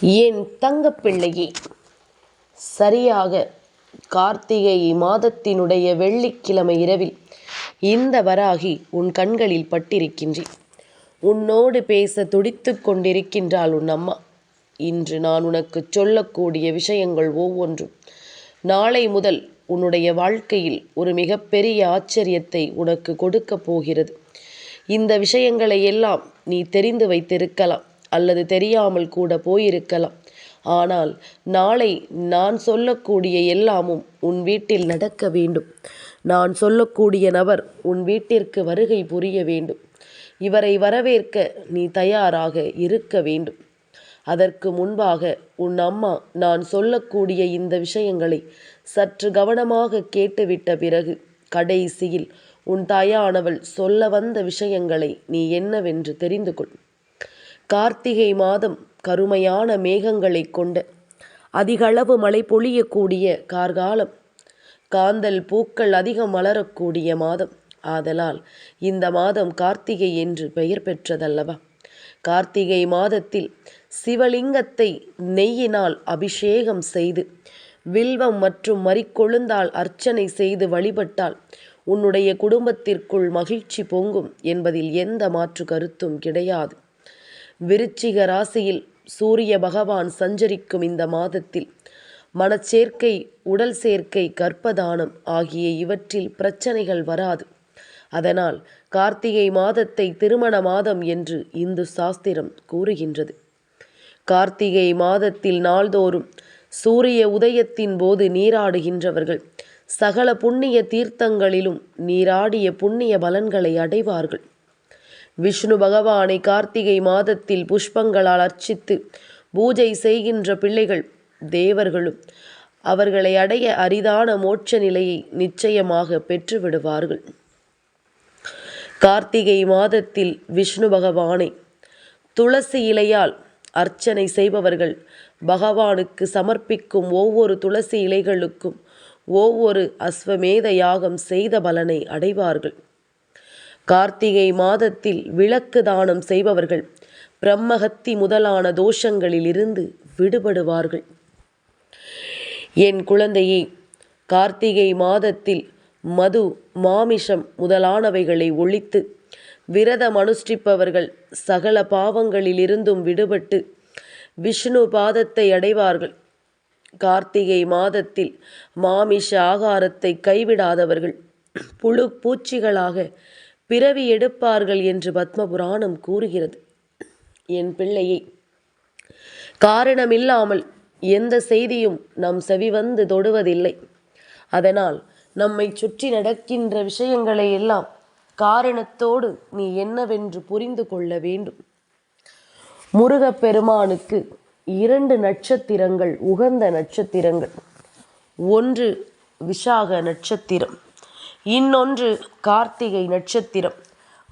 என் தங்கப்பிள்ளையே சரியாக கார்த்திகை மாதத்தினுடைய வெள்ளிக்கிழமை இரவில் இந்த வராகி உன் கண்களில் பட்டிருக்கின்றேன். உன்னோடு பேச துடித்து கொண்டிருக்கின்றாள் உன் அம்மா. இன்று நான் உனக்கு சொல்லக்கூடிய விஷயங்கள் ஒவ்வொன்றும் நாளை முதல் உன்னுடைய வாழ்க்கையில் ஒரு மிகப்பெரிய ஆச்சரியத்தை உனக்கு கொடுக்கப் போகிறது. இந்த விஷயங்களை எல்லாம் நீ தெரிந்து வைத்திருக்கலாம். அல்லது தெரியாமல் கூட போயிருக்கலாம். ஆனால் நாளை நான் சொல்லக்கூடிய எல்லாமும் உன் வீட்டில் நடக்க வேண்டும். நான் சொல்லக்கூடிய நபர் உன் வீட்டிற்கு வருகை புரிய வேண்டும். இவரை வரவேற்க நீ தயாராக இருக்க வேண்டும். அதற்கு முன்பாக உன் அம்மா நான் சொல்லக்கூடிய இந்த விஷயங்களை சற்று கவனமாக கேட்டுவிட்ட பிறகு கடைசியில் உன் தாயானவள் சொல்ல வந்த விஷயங்களை நீ என்னவென்று தெரிந்து கொள். கார்த்திகை மாதம் கருமையான மேகங்களை கொண்ட அதிகளவு மழை பொழியக்கூடிய கார்காலம். காந்தல் பூக்கள் அதிகம் மலரக்கூடிய மாதம். ஆதலால் இந்த மாதம் கார்த்திகை என்று பெயர் பெற்றதல்லவா. கார்த்திகை மாதத்தில் சிவலிங்கத்தை நெய்யினால் அபிஷேகம் செய்து வில்வம் மற்றும் மறிக்கொழுந்தால் அர்ச்சனை செய்து வழிபட்டால் உன்னுடைய குடும்பத்திற்குள் மகிழ்ச்சி பொங்கும் என்பதில் எந்த மாற்று கருத்தும் கிடையாது. விருச்சிக ராசியில் சூரிய பகவான் சஞ்சரிக்கும் இந்த மாதத்தில் மனச்சேர்க்கை உடல் சேர்க்கை கற்பதானம் ஆகிய இவற்றில் பிரச்சனைகள் வராது. அதனால் கார்த்திகை மாதத்தை திருமண மாதம் என்று இந்து சாஸ்திரம் கூறுகின்றது. கார்த்திகை மாதத்தில் நாள்தோறும் சூரிய உதயத்தின் போது நீராடுகின்றவர்கள் சகல புண்ணிய தீர்த்தங்களிலும் நீராடிய புண்ணிய பலன்களை அடைவார்கள். விஷ்ணு பகவானை கார்த்திகை மாதத்தில் புஷ்பங்களால் அர்ச்சித்து பூஜை செய்கின்ற பிள்ளைகள் தேவர்களும் அவர்களை அடைய அரிதான மோட்ச நிலையை நிச்சயமாக பெற்றுவிடுவார்கள். கார்த்திகை மாதத்தில் விஷ்ணு பகவானை துளசி இலையால் அர்ச்சனை செய்பவர்கள் பகவானுக்கு சமர்ப்பிக்கும் ஒவ்வொரு துளசி இலைகளுக்கும் ஒவ்வொரு அஸ்வமேத யாகம் செய்த பலனை அடைவார்கள். கார்த்திகை மாதத்தில் விளக்கு தானம் செய்பவர்கள் பிரம்மஹத்தி முதலான தோஷங்களிலிருந்து விடுபடுவார்கள். என் குழந்தையே கார்த்திகை மாதத்தில் மது மாமிஷம் முதலானவைகளை ஒழித்து விரதம் அனுஷ்டிப்பவர்கள் சகல பாவங்களிலிருந்தும் விடுபட்டு விஷ்ணு பாதத்தை அடைவார்கள். கார்த்திகை மாதத்தில் மாமிஷ ஆகாரத்தை கைவிடாதவர்கள் புழு பூச்சிகளாக பிறவி எடுப்பார்கள் என்று பத்மபுராணம் கூறுகிறது. என் பிள்ளையை காரணமில்லாமல் எந்த செய்தியும் நம் செவிவந்து தொடுவதில்லை. அதனால் நம்மை சுற்றி நடக்கின்ற விஷயங்களை எல்லாம் காரணத்தோடு நீ என்னவென்று புரிந்து கொள்ள வேண்டும். முருகப்பெருமானுக்கு இரண்டு நட்சத்திரங்கள் உகந்த நட்சத்திரங்கள். ஒன்று விஷாக நட்சத்திரம். இன்னொன்று கார்த்திகை நட்சத்திரம்.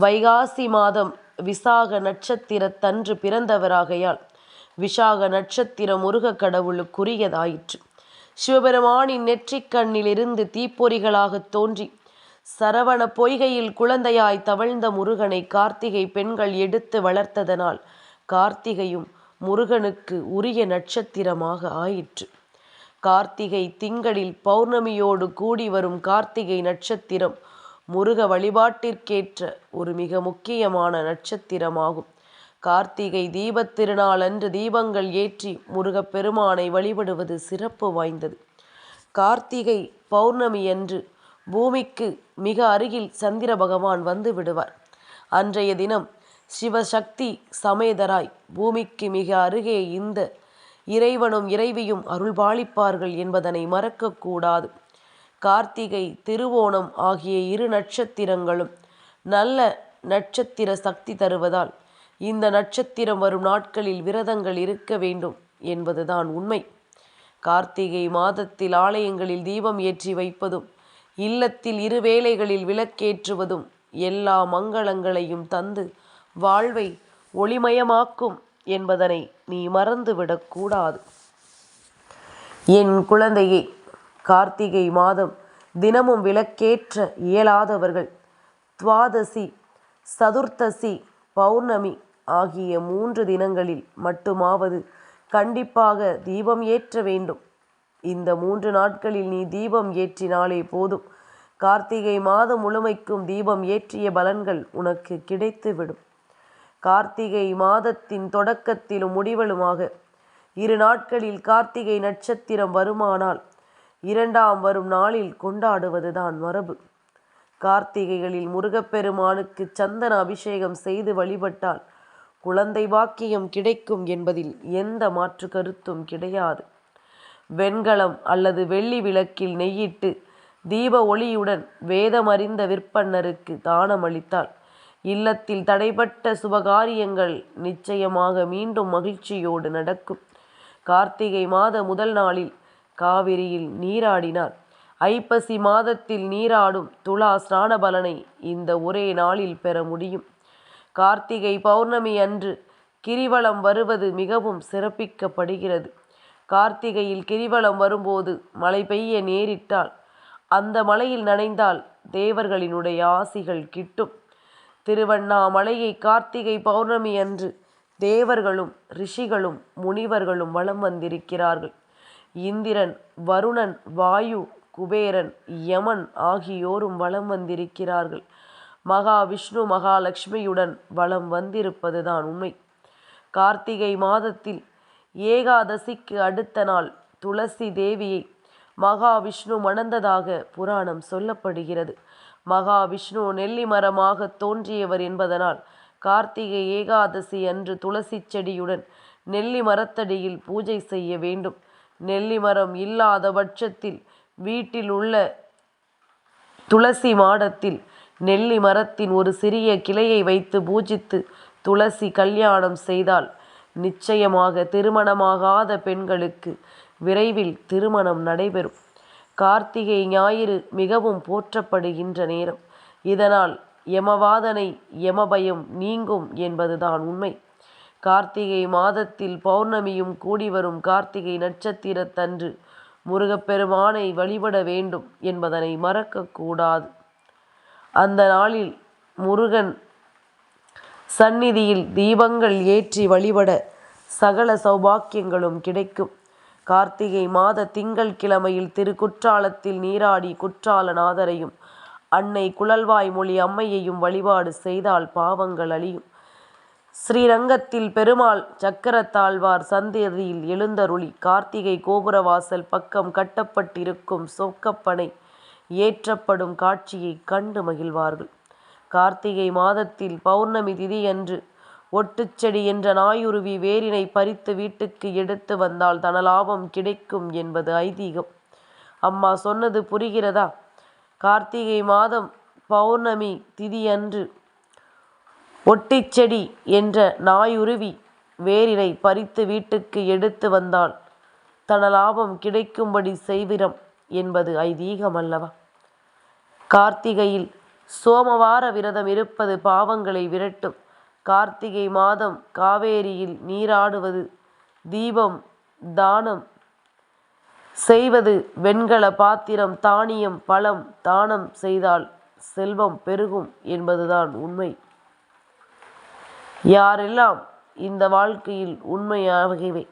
வைகாசி மாதம் விசாக நட்சத்திரத்தன்று பிறந்தவராகையால் விஷாக நட்சத்திரம் முருக கடவுளுக்குரியதாயிற்று. சிவபெருமானின் நெற்றிக்கண்ணிலிருந்து தீப்பொறிகளாக தோன்றி சரவண பொய்கையில் குழந்தையாய் தவழ்ந்த முருகனை கார்த்திகை பெண்கள் எடுத்து வளர்த்ததனால் கார்த்திகையும் முருகனுக்கு உரிய நட்சத்திரமாக ஆயிற்று. கார்த்திகை திங்களில் பௌர்ணமியோடு கூடி வரும் கார்த்திகை நட்சத்திரம் முருக வழிபாட்டிற்கேற்ற ஒரு மிக முக்கியமான நட்சத்திரமாகும். கார்த்திகை தீபத் திருநாள் அன்று தீபங்கள் ஏற்றி முருகப் பெருமானை வழிபடுவது சிறப்பு வாய்ந்தது. கார்த்திகை பௌர்ணமி அன்று பூமிக்கு மிக அருகில் சந்திர பகவான் வந்து விடுவார். அன்றைய தினம் சிவசக்தி சமேதராய் பூமிக்கு மிக அருகே இந்த இறைவனும் இறைவியும் அருள்பாலிப்பார்கள் என்பதனை மறக்கக்கூடாது. கார்த்திகை திருவோணம் ஆகிய இரு நட்சத்திரங்களும் நல்ல நட்சத்திர சக்தி தருவதால் இந்த நட்சத்திரம் வரும் நாட்களில் விரதங்கள் இருக்க வேண்டும் என்பதுதான் உண்மை. கார்த்திகை மாதத்தில் ஆலயங்களில் தீபம் ஏற்றி வைப்பதும் இல்லத்தில் இரு வேளைகளில் விளக்கேற்றுவதும் எல்லா மங்களங்களையும் தந்து வாழ்வை ஒளிமயமாக்கும் என்பதனை நீ மறந்துவிடக்கூடாது என் குழந்தையை கார்த்திகை மாதம் தினமும் விளக்கேற்ற இயலாதவர்கள் துவாதசி சதுர்த்தசி பௌர்ணமி ஆகிய மூன்று தினங்களில் மட்டுமாவது கண்டிப்பாக தீபம் ஏற்ற வேண்டும். இந்த மூன்று நாட்களில் நீ தீபம் ஏற்றினாலே போதும். கார்த்திகை மாதம் முழுமைக்கும் தீபம் ஏற்றிய பலன்கள் உனக்கு கிடைத்துவிடும். கார்த்திகை மாதத்தின் தொடக்கத்திலும் முடிவலுமாக. இரு நாட்களில் கார்த்திகை நட்சத்திரம் வருமானால் இரண்டாம் வரும் நாளில் கொண்டாடுவதுதான் மரபு. கார்த்திகைகளில் முருகப்பெருமானுக்கு சந்தன அபிஷேகம் செய்து வழிபட்டால் குழந்தை பாக்கியம் கிடைக்கும் என்பதில் எந்த மாற்று கருத்தும் கிடையாது. வெண்கலம் அல்லது வெள்ளி விளக்கில் நெய்யிட்டு தீப ஒளியுடன் வேதமறிந்த விற்பன்னருக்கு தானமளித்தால் இல்லத்தில் தடைப்பட்ட சுபகாரியங்கள் நிச்சயமாக மீண்டும் மகிழ்ச்சியோடு நடக்கும். கார்த்திகை மாத முதல் நாளில் காவிரியில் நீராடினார். ஐப்பசி மாதத்தில் நீராடும் துலா ஸ்நான பலனை இந்த ஒரே நாளில் பெற முடியும். கார்த்திகை பௌர்ணமி அன்று கிரிவலம் வருவது மிகவும் சிறப்பிக்கப்படுகிறது. கார்த்திகையில் கிரிவலம் வரும்போது மழை பெய்ய நேரிட்டால் அந்த மலையில் நனைந்தால் தேவர்களினுடைய ஆசிகள் கிட்டும். திருவண்ணாமலையை கார்த்திகை பௌர்ணமி அன்று தேவர்களும் ரிஷிகளும் முனிவர்களும் வலம் வந்திருக்கிறார்கள். இந்திரன் வருணன் வாயு குபேரன் யமன் ஆகியோரும் வலம் வந்திருக்கிறார்கள். மகாவிஷ்ணு மகாலட்சுமியுடன் வலம் வந்திருப்பதுதான் உண்மை. கார்த்திகை மாதத்தில் ஏகாதசிக்கு அடுத்த நாள் துளசி தேவியை மகாவிஷ்ணு மணந்ததாக புராணம் சொல்லப்படுகிறது. மகாவிஷ்ணு நெல்லி மரமாக தோன்றியவர் என்பதனால் கார்த்திகை ஏகாதசி அன்று துளசி செடியுடன் நெல்லி மரத்தடியில் பூஜை செய்ய வேண்டும். நெல்லி மரம் இல்லாத பட்சத்தில் வீட்டில் உள்ள துளசி மாடத்தில் நெல்லி மரத்தின் ஒரு சிறிய கிளையை வைத்து பூஜித்து துளசி கல்யாணம் செய்தால் நிச்சயமாக திருமணமாகாத பெண்களுக்கு விரைவில் திருமணம் நடைபெறும். கார்த்திகை ஞாயிறு மிகவும் போற்றப்படுகின்ற நேரம். இதனால் யமவாதனை யமபயம் நீங்கும் என்பதுதான் உண்மை. கார்த்திகை மாதத்தில் பௌர்ணமியும் கூடி வரும் கார்த்திகை நட்சத்திரத்தன்று முருகப்பெருமானை வழிபட வேண்டும் என்பதனை மறக்கக்கூடாது. அந்த நாளில் முருகன் சந்நிதியில் தீபங்கள் ஏற்றி வழிபட சகல சௌபாக்கியங்களும் கிடைக்கும். கார்த்திகை மாத திங்கள் கிழமையில் திருக்குற்றாலத்தில் நீராடி குற்றாலநாதரையும் அன்னை குழல்வாய் மொழி அம்மையையும் வழிபாடு செய்தால் பாவங்கள் அழியும். ஸ்ரீரங்கத்தில் பெருமாள் சக்கரத்தாழ்வார் சந்ததியில் எழுந்தருளி கார்த்திகை கோபுரவாசல் பக்கம் கட்டப்பட்டிருக்கும் சொக்கப்பனை ஏற்றப்படும் காட்சியை கண்டு மகிழ்வார்கள். கார்த்திகை மாதத்தில் பௌர்ணமி திதியன்று ஒட்டுச்செடி என்ற நாயுருவி வேரினை பறித்து வீட்டுக்கு எடுத்து வந்தால் தனலாபம் கிடைக்கும் என்பது ஐதீகம். அம்மா சொன்னது புரிகிறதா? கார்த்திகை மாதம் பௌர்ணமி திதியன்று ஒட்டிச்செடி என்ற நாயுருவி வேரினை பறித்து வீட்டுக்கு எடுத்து வந்தால் தனலாபம் கிடைக்கும்படி செய்விரம் என்பது ஐதீகம் அல்லவா? கார்த்திகையில் சோமவார விரதம் இருப்பது பாவங்களை விரட்டும். கார்த்திகை மாதம் காவேரியில் நீராடுவது தீபம் தானம் செய்வது வெண்கல பாத்திரம் தானியம் பழம் தானம் செய்தால் செல்வம் பெருகும் என்பதுதான் உண்மை. யாரெல்லாம் இந்த வாழ்க்கையில் உண்மையாகவே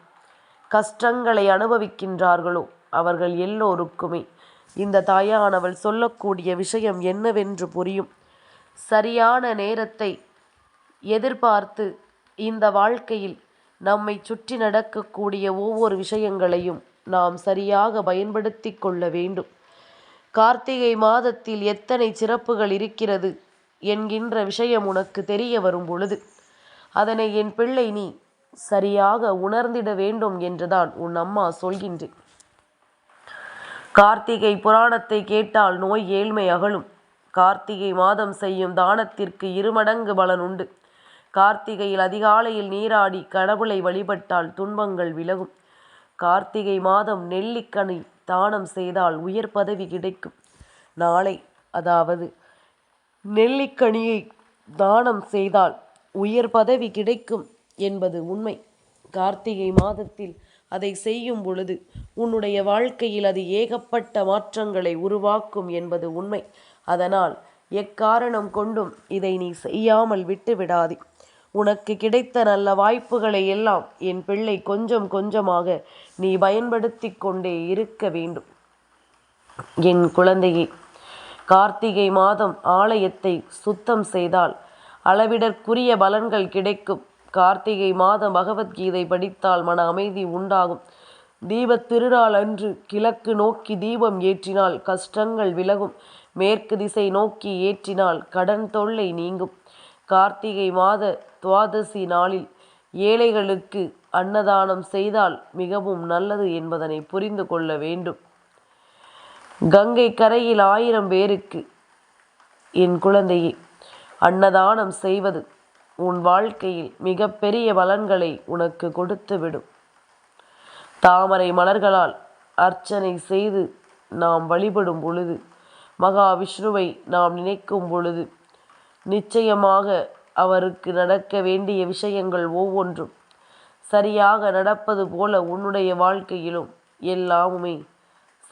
கஷ்டங்களை அனுபவிக்கின்றார்களோ அவர்கள் எல்லோருக்குமே இந்த தாயானவள் சொல்லக்கூடிய விஷயம் என்னவென்று புரியும். சரியான நேரத்தை எதிர்பார்த்து இந்த வாழ்க்கையில் நம்மை சுற்றி நடக்கக்கூடிய ஒவ்வொரு விஷயங்களையும் நாம் சரியாக பயன்படுத்தி கொள்ள வேண்டும். கார்த்திகை மாதத்தில் எத்தனை சிறப்புகள் இருக்கிறது என்கின்ற விஷயம் உனக்கு தெரிய வரும் பொழுது அதனை என் பிள்ளை நீ சரியாக உணர்ந்திட வேண்டும் என்றுதான் உன் அம்மா சொல்கின்றேன் கார்த்திகை புராணத்தை கேட்டால் நோய் ஏழ்மை அகலும். கார்த்திகை மாதம் செய்யும் தானத்திற்கு இருமடங்கு பலன் உண்டு. கார்த்திகையில் அதிகாலையில் நீராடி கடவுளை வழிபட்டால் துன்பங்கள் விலகும். கார்த்திகை மாதம் நெல்லிக்கனி தானம் செய்தால் உயர் பதவி கிடைக்கும். நாளை அதாவது நெல்லிக்கனியை தானம் செய்தால் உயர் பதவி கிடைக்கும் என்பது உண்மை. கார்த்திகை மாதத்தில் அதை செய்யும் பொழுது உன்னுடைய வாழ்க்கையில் அது ஏகப்பட்ட மாற்றங்களை உருவாக்கும் என்பது உண்மை. அதனால் எக்காரணம் கொண்டும் இதை நீ செய்யாமல் விட்டு விடாதே உனக்கு கிடைத்த நல்ல வாய்ப்புகளை எல்லாம் என் பிள்ளை கொஞ்சம் கொஞ்சமாக நீ பயன்படுத்தி கொண்டே இருக்க வேண்டும். என் குழந்தையே கார்த்திகை மாதம் ஆலயத்தை சுத்தம் செய்தால் அளவிடற்குரிய பலன்கள் கிடைக்கும். கார்த்திகை மாதம் பகவத்கீதை படித்தால் மன அமைதி உண்டாகும். தீபத் திருநாள் அன்று கிழக்கு நோக்கி தீபம் ஏற்றினால் கஷ்டங்கள் விலகும். மேற்கு திசை நோக்கி ஏற்றினால் கடன் தொல்லை நீங்கும். கார்த்திகை மாத துவாதசி நாளில் ஏழைகளுக்கு அன்னதானம் செய்தால் மிகவும் நல்லது என்பதனை புரிந்து கொள்ள வேண்டும். கங்கை கரையில் ஆயிரம் பேருக்கு என் குழந்தையே அன்னதானம் செய்வது உன் வாழ்க்கையில் மிகப்பெரிய பலன்களை உனக்கு கொடுத்துவிடும். தாமரை மலர்களால் அர்ச்சனை செய்து நாம் வழிபடும் பொழுது மகாவிஷ்ணுவை நாம் நினைக்கும் பொழுது நிச்சயமாக அவருக்கு நடக்க வேண்டிய விஷயங்கள் ஒவ்வொன்றும். சரியாக நடப்பது போல உன்னுடைய வாழ்க்கையிலும் எல்லாமுமே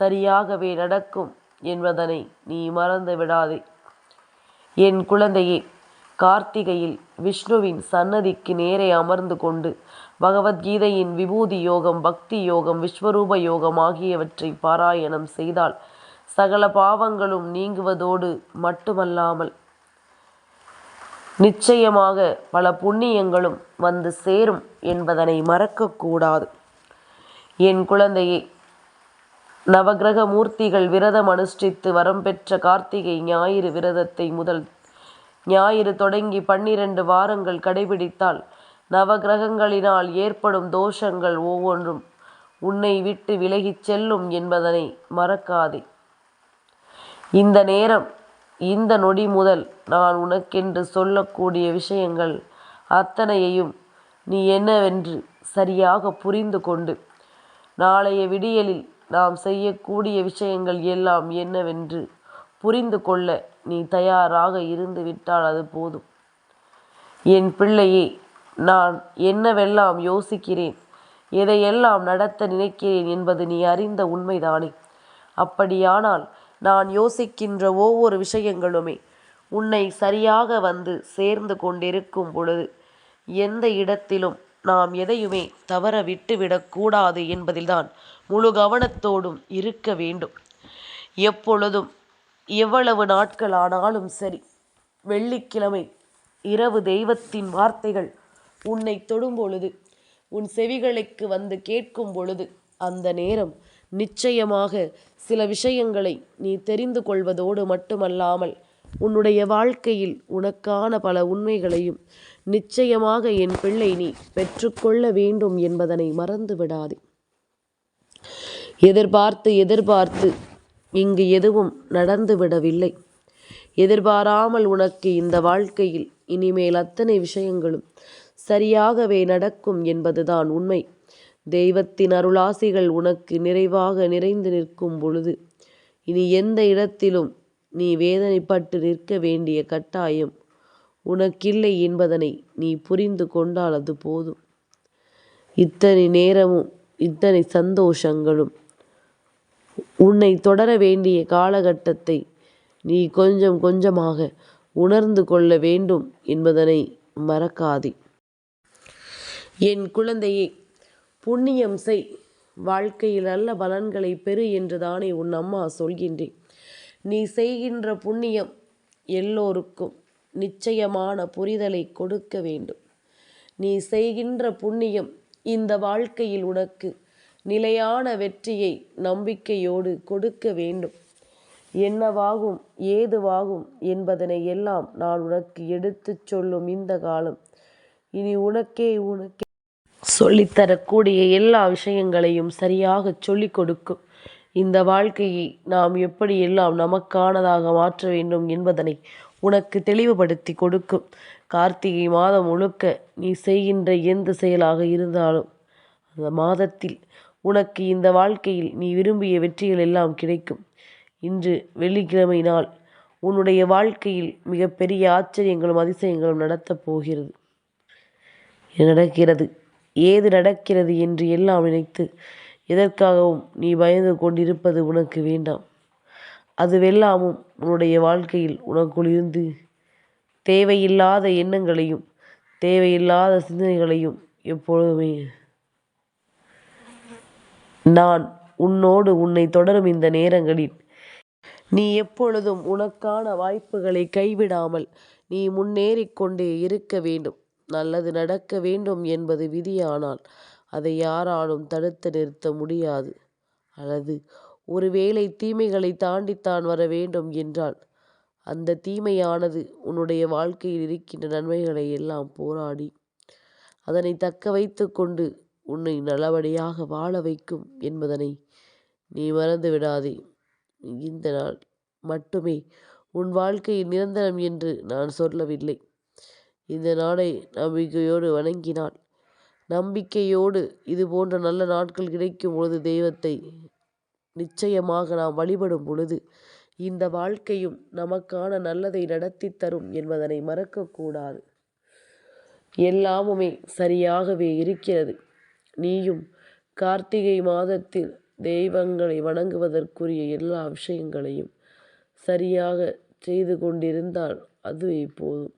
சரியாகவே நடக்கும் என்பதனை நீ மறந்து விடாதே. என் குழந்தையே கார்த்திகையில் விஷ்ணுவின் சன்னதிக்கு நேரே அமர்ந்து கொண்டு பகவத்கீதையின் விபூதி யோகம் பக்தி யோகம் விஸ்வரூப யோகம் ஆகியவற்றை பாராயணம் செய்தால் சகல பாவங்களும் நீங்குவதோடு மட்டுமல்லாமல் நிச்சயமாக பல புண்ணியங்களும் வந்து சேரும் என்பதனை மறக்கக்கூடாது. என் குழந்தையே நவகிரக மூர்த்திகள் விரதம் அனுஷ்டித்து வரம் பெற்ற கார்த்திகை ஞாயிறு விரதத்தை முதல் ஞாயிறு தொடங்கி பன்னிரண்டு வாரங்கள் கடைபிடித்தால் நவகிரகங்களினால் ஏற்படும் தோஷங்கள் ஒவ்வொன்றும் உன்னை விட்டு விலகிச் செல்லும் என்பதனை மறக்காதே. இந்த நேரம் இந்த நொடி முதல் நான் உனக்கென்று சொல்லக்கூடிய விஷயங்கள் அத்தனையையும் நீ என்னவென்று சரியாக புரிந்து கொண்டு நாளைய விடியலில் நாம் செய்யக்கூடிய விஷயங்கள் எல்லாம் என்னவென்று புரிந்து கொள்ள நீ தயாராக இருந்து விட்டால் அது போதும். என் பிள்ளையே நான் என்னவெல்லாம் யோசிக்கிறேன் எதையெல்லாம் நடத்த நினைக்கிறேன் என்பது நீ அறிந்த உண்மைதானே. அப்படியானால் நான் யோசிக்கின்ற ஒவ்வொரு விஷயங்களுமே உன்னை சரியாக வந்து சேர்ந்து கொண்டிருக்கும் பொழுது எந்த இடத்திலும் நாம் எதையுமே தவற விட்டுவிடக்கூடாது என்பதில்தான் முழு கவனத்தோடும் இருக்க வேண்டும். எப்பொழுதும் எவ்வளவு நாட்கள் ஆனாலும் சரி வெள்ளிக்கிழமை இரவு தெய்வத்தின் வார்த்தைகள் உன்னை தொடும் பொழுது உன் செவிகளுக்கு வந்து கேட்கும் பொழுது அந்த நேரம் நிச்சயமாக சில விஷயங்களை நீ தெரிந்து கொள்வதோடு மட்டுமல்லாமல் உன்னுடைய வாழ்க்கையில் உனக்கான பல உண்மைகளையும் நிச்சயமாக என் பிள்ளை நீ பெற்றுக்கொள்ள வேண்டும் என்பதனை மறந்து விடாதே எதிர்பார்த்து எதிர்பார்த்து இங்கு எதுவும் நடந்து விடவில்லை. எதிர்பாராமல் உனக்கு இந்த வாழ்க்கையில் இனிமேல் அத்தனை விஷயங்களும் சரியாகவே நடக்கும் என்பதுதான் உண்மை. தெய்வத்தின் அருளாசிகள் உனக்கு நிறைவாக நிறைந்து நிற்கும் பொழுது இனி எந்த இடத்திலும் நீ வேதனைப்பட்டு நிற்க வேண்டிய கட்டாயம் உனக்கில்லை என்பதனை நீ புரிந்து கொண்டால் அது போதும். இத்தனை நேரமும் இத்தனை சந்தோஷங்களும் உன்னை தொடர வேண்டிய காலகட்டத்தை நீ கொஞ்சம் கொஞ்சமாக உணர்ந்து கொள்ள வேண்டும் என்பதனை மறக்காதே. என் குழந்தையை புண்ணியம் செய். வாழ்க்கையில் நல்ல பலன்களை பெறு என்று தானே உன் அம்மா சொல்கின்றேன். நீ செய்கின்ற புண்ணியம் எல்லோருக்கும் நிச்சயமான புரிதலை கொடுக்க வேண்டும். நீ செய்கின்ற புண்ணியம் இந்த வாழ்க்கையில் உனக்கு நிலையான வெற்றியை நம்பிக்கையோடு கொடுக்க வேண்டும். என்னவாகும் ஏதுவாகும் என்பதனை எல்லாம் நான் உனக்கு எடுத்துச் சொல்லும் இந்த காலம். இனி உனக்கே உனக்கே சொல்லித்தரக்கூடிய எல்லா விஷயங்களையும் சரியாக சொல்லிக் கொடுக்கும். இந்த வாழ்க்கையை நாம் எப்படி எல்லாம் நமக்கானதாக மாற்ற வேண்டும் என்பதனை உனக்கு தெளிவுபடுத்தி கொடுக்கும். கார்த்திகை மாதம் முழுக்க நீ செய்கின்ற எந்த செயலாக இருந்தாலும் அந்த மாதத்தில் உனக்கு இந்த வாழ்க்கையில் நீ விரும்பிய வெற்றிகள் எல்லாம் கிடைக்கும். இன்று வெள்ளிக்கிழமை நாள் உன்னுடைய வாழ்க்கையில் மிகப்பெரிய ஆச்சரியங்களும் அதிசயங்களும் நடத்தப் போகிறது. நடக்கிறது? ஏது நடக்கிறது என்று எல்லாம் நினைத்து எதற்காகவும் நீ பயந்து கொண்டிருப்பது உனக்கு வேண்டாம். அதுவெல்லாமும் உன்னுடைய வாழ்க்கையில் உனக்குள் இருந்து தேவையில்லாத எண்ணங்களையும் தேவையில்லாத சிந்தனைகளையும் எப்பொழுதுமே நான் உன்னோடு உன்னை தொடரும் இந்த நேரங்களில். நீ எப்பொழுதும் உனக்கான வாய்ப்புகளை கைவிடாமல் நீ முன்னேறிக்கொண்டே இருக்க வேண்டும். நல்லது நடக்க வேண்டும் என்பது விதியானால் அதை யாராலும் தடுத்து நிறுத்த முடியாது. அல்லது ஒருவேளை தீமைகளை தாண்டித்தான் வர வேண்டும் என்றால் அந்த தீமையானது உன்னுடைய வாழ்க்கையில் இருக்கின்ற நன்மைகளை எல்லாம் போராடி அதனை தக்க வைத்து கொண்டு உன்னை நல்லபடியாக வாழ வைக்கும் என்பதனை நீ மறந்து விடாதே. இந்த நாள் மட்டுமே உன் வாழ்க்கையில் நிரந்தரம் என்று நான் சொல்லவில்லை. இந்த நாளை நம்பிக்கையோடு வணங்கினால் நம்பிக்கையோடு இது போன்ற நல்ல நாட்கள் கிடைக்கும் பொழுது தெய்வத்தை நிச்சயமாக நாம் வழிபடும் பொழுது இந்த வாழ்க்கையும் நமக்கான நல்லதை நடத்தி தரும் என்பதனை மறக்கக்கூடாது. எல்லாமுமே சரியாகவே இருக்கிறது. நீயும் கார்த்திகை மாதத்தில் தெய்வங்களை வணங்குவதற்குரிய எல்லா விஷயங்களையும் சரியாக செய்து கொண்டிருந்தால் அதுவே போதும்.